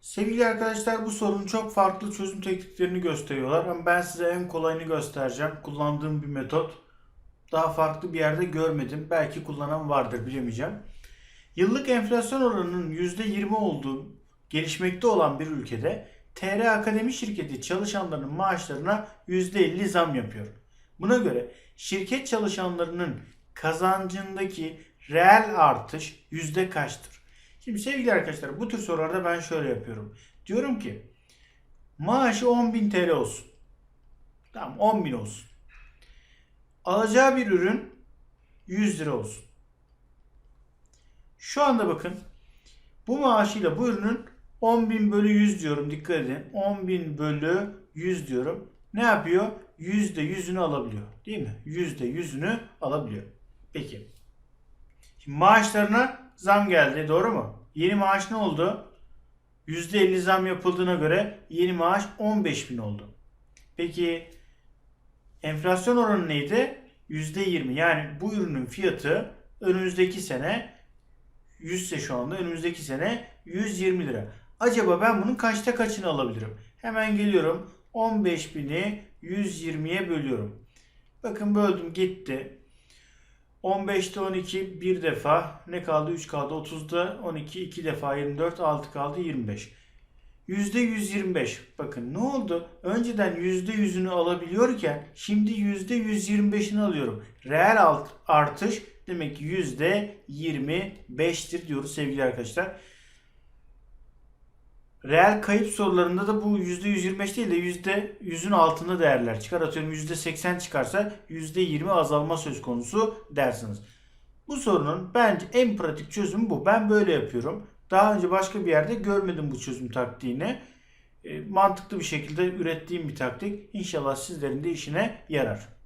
Sevgili arkadaşlar bu sorunun çok farklı çözüm tekniklerini gösteriyorlar ama ben size en kolayını göstereceğim. Kullandığım bir metot. Daha farklı bir yerde görmedim. Belki kullanan vardır bilemeyeceğim. Yıllık enflasyon oranının %20 olduğu gelişmekte olan bir ülkede TR Akademi şirketi çalışanlarının maaşlarına %50 zam yapıyor. Buna göre şirket çalışanlarının kazancındaki reel artış yüzde kaçtır? Şimdi sevgili arkadaşlar bu tür sorularda ben şöyle yapıyorum. Diyorum ki maaşı 10.000 TL olsun. Tamam 10.000 olsun. Alacağı bir ürün 100 lira olsun. Şu anda bakın bu maaşıyla bu ürünün 10.000 bölü 100 diyorum dikkat edin. 10.000 bölü 100 diyorum. Ne yapıyor? %100'ünü alabiliyor. Değil mi? %100'ünü alabiliyor. Peki. Şimdi maaşlarına zam geldi. Doğru mu? Yeni maaş ne oldu? %50 zam yapıldığına göre yeni maaş 15.000 oldu. Peki enflasyon oranı neydi? %20. Yani bu ürünün fiyatı önümüzdeki sene 100 ise şu anda önümüzdeki sene 120 lira. Acaba ben bunun kaçta kaçını alabilirim? Hemen geliyorum. 15.000'i 120'ye bölüyorum. Bakın böldüm gitti. 15'te 12 bir defa. Ne kaldı? 3 kaldı. 30'da 12 2 defa 24. 6 kaldı 25. %125. Bakın ne oldu? Önceden %100'ünü alabiliyorken şimdi %125'ini alıyorum. Reel artış demek ki %25'tir diyoruz sevgili arkadaşlar. Reel kayıp sorularında da bu %125 değil de %100'ün altında değerler çıkar. Atıyorum %80 çıkarsa %20 azalma söz konusu dersiniz. Bu sorunun bence en pratik çözümü bu. Ben böyle yapıyorum. Daha önce başka bir yerde görmedim bu çözüm taktiğini. E, mantıklı bir şekilde ürettiğim bir taktik. İnşallah sizlerin de işine yarar.